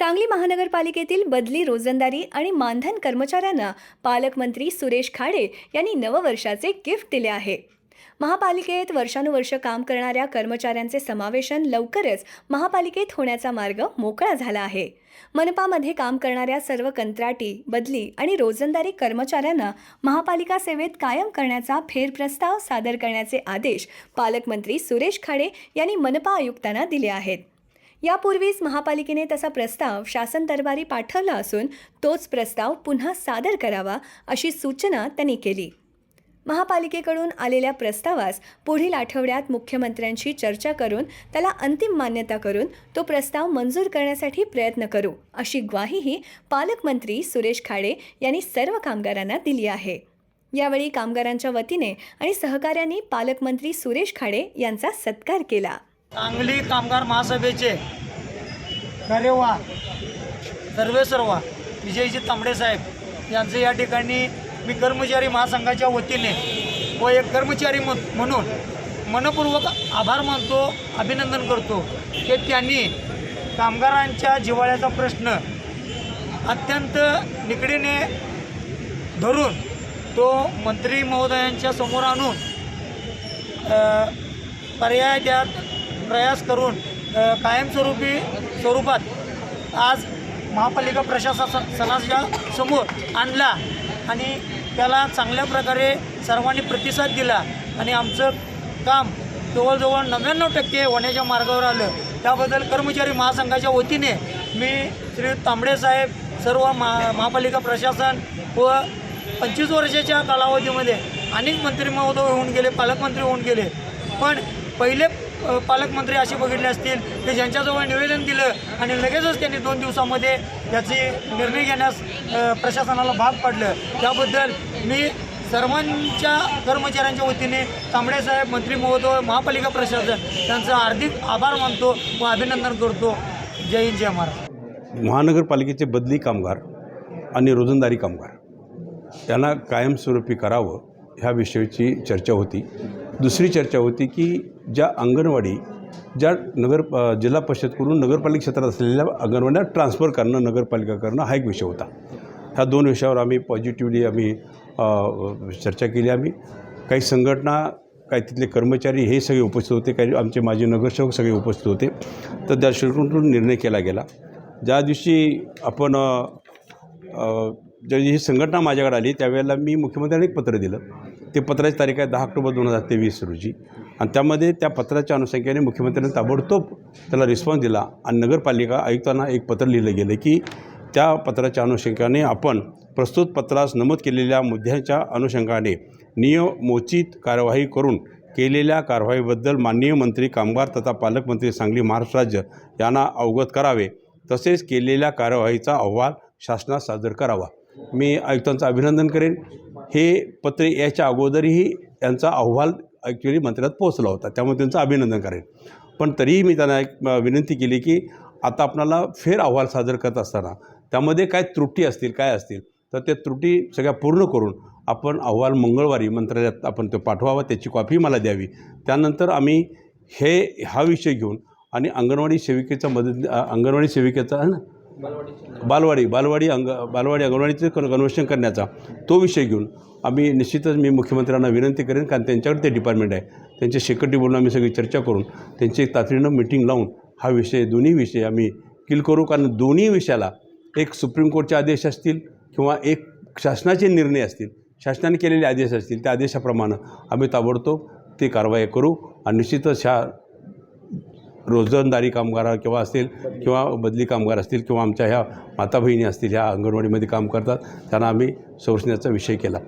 सांगली महानगरपालिकेतील बदली रोजंदारी आणि मानधन कर्मचाऱ्यांना पालकमंत्री सुरेश खाडे यांनी नववर्षाचे गिफ्ट दिले आहे. महापालिकेत वर्षानुवर्ष काम करणाऱ्या कर्मचाऱ्यांचे समावेशन लवकरच महापालिकेत होण्याचा मार्ग मोकळा झाला आहे. मनपामध्ये काम करणाऱ्या सर्व कंत्राटी बदली आणि रोजंदारी कर्मचाऱ्यांना महापालिका सेवेत कायम करण्याचा फेरप्रस्ताव सादर करण्याचे आदेश पालकमंत्री सुरेश खाडे यांनी मनपा आयुक्तांना दिले आहेत. यापूर्वीच महापालिकेने तसा प्रस्ताव शासन दरबारी पाठवला असून तोच प्रस्ताव पुन्हा सादर करावा अशी सूचना त्यांनी केली. महापालिकेकडून आलेल्या प्रस्तावास पुढील आठवड्यात मुख्यमंत्र्यांशी चर्चा करून त्याला अंतिम मान्यता करून तो प्रस्ताव मंजूर करण्यासाठी प्रयत्न करू अशी ग्वाहीही पालकमंत्री सुरेश खाडे यांनी सर्व कामगारांना दिली आहे. यावेळी कामगारांच्या वतीने आणि सहकाऱ्यांनी पालकमंत्री सुरेश खाडे यांचा सत्कार केला. सांगली कामगार महासभेचे कार्यवाह सर्वे सर्वा विजयजी तांबडे साहेब यांचं या ठिकाणी मी कर्मचारी महासंघाच्या वतीने व एक कर्मचारी म्हणून मनपूर्वक आभार मानतो अभिनंदन करतो की त्यांनी कामगारांच्या जिव्हाळ्याचा प्रश्न अत्यंत निकडीने धरून तो मंत्री महोदयांच्या समोर आणून पर्याय द्यात प्रयास करून कायमस्वरूपी स्वरूपात आज महापालिका प्रशासनाच्या समोर आणला आणि त्याला चांगल्या प्रकारे सर्वांनी प्रतिसाद दिला आणि आमचं काम जवळजवळ नव्याण्णव टक्के होण्याच्या मार्गावर आलं. त्याबद्दल कर्मचारी महासंघाच्या वतीने मी श्री तांबडे साहेब सर्व महा महापालिका प्रशासन व पंचवीस वर्षाच्या कालावधीमध्ये अनेक मंत्री महोदय होऊन गेले पालकमंत्री होऊन गेले. पण पहिले पालकमंत्री असे बघितले असतील की ज्यांच्याजवळ निवेदन दिलं आणि लगेचच त्यांनी दोन दिवसामध्ये याची निर्णय घेण्यास प्रशासनाला भाग पाडलं. त्याबद्दल मी सर्वांच्या कर्मचाऱ्यांच्या वतीने तांबडे साहेब मंत्री महोदय महापालिका प्रशासन त्यांचं हार्दिक आभार मानतो व अभिनंदन करतो. जय हिंद जय महाराज महानगरपालिकेचे बदली कामगार आणि रोजंदारी कामगार त्यांना कायमस्वरूपी करावं ह्या विषयीची चर्चा होती. दुसरी चर्चा होती की ज्या अंगणवाडी ज्या नगर जिल्हा परिषदकडून नगरपालिका क्षेत्रात असलेल्या अंगणवाड्या ट्रान्सफर करणं नगरपालिका करणं हा एक विषय होता. ह्या दोन विषयावर आम्ही पॉझिटिव्हली आम्ही चर्चा केली आम्ही. काही संघटना काही तिथले कर्मचारी हे सगळे उपस्थित होते. काही आमचे माजी नगरसेवक सगळे उपस्थित होते. तर त्या शेवटून निर्णय केला गेला. ज्या दिवशी आपण ज्या ही संघटना माझ्याकडे आली त्यावेळेला मी मुख्यमंत्र्यांना एक पत्र दिलं. ते पत्राची तारीख आहे दहा ऑक्टोबर दोन हजार तेवीस रोजी. आणि त्यामध्ये त्या पत्राच्या अनुषंगाने मुख्यमंत्र्यांनी ताबडतोब त्याला रिस्पॉन्स दिला आणि नगरपालिका आयुक्तांना एक पत्र लिहिलं गेलं की त्या पत्राच्या अनुषंगाने आपण प्रस्तुत पत्रास नमूद केलेल्या मुद्द्यांच्या अनुषंगाने नियमोचित कार्यवाही करून केलेल्या कारवाईबद्दल माननीय मंत्री कामगार तथा पालकमंत्री सांगली महाराष्ट्र राज्य यांना अवगत करावे. तसेच केलेल्या कार्यवाहीचा अहवाल शासनास सादर करावा. मी आयुक्तांचं अभिनंदन करेन. हे पत्र याच्या अगोदरही यांचा अहवाल ॲक्च्युली मंत्र्यात पोहोचला होता. त्यामुळे त्यांचं अभिनंदन करेन. पण तरीही मी त्यांना एक विनंती केली की आता आपणाला फेर अहवाल सादर करत असताना त्यामध्ये काय त्रुटी असतील काय असतील तर त्या त्रुटी सगळ्या पूर्ण करून आपण अहवाल मंगळवारी मंत्रालयात आपण तो पाठवावा त्याची कॉपी मला द्यावी. त्यानंतर आम्ही हे हा विषय घेऊन आणि अंगणवाडी सेविकेचा मदत अंगणवाडी सेविकेचा ना बालवाडी बालवाडी अंग बालवाडी अंगणवाडीचं कन कन्व्हर्शन करण्याचा तो विषय घेऊन आम्ही निश्चितच मी मुख्यमंत्र्यांना विनंती करेन कारण त्यांच्याकडे ते डिपार्टमेंट आहे. त्यांच्या शेकटी बोलून आम्ही सगळी चर्चा करून त्यांची तातडीनं मिटिंग लावून हा विषय दोन्ही विषय आम्ही किल करू कारण दोन्ही विषयाला एक सुप्रीम कोर्टचे आदेश असतील किंवा एक शासनाचे निर्णय असतील शासनाने केलेले आदेश असतील त्या आदेशाप्रमाणे आम्ही ताबडतोब ते कारवाई करू आणि निश्चितच ह्या रोजंदारी कामगार किंवा असतील किंवा बदली कामगार असतील किंवा आमच्या ह्या माता बहिणी असतील ह्या अंगणवाडीमध्ये काम करतात त्यांना आम्ही संरक्षणाचा विषय केला.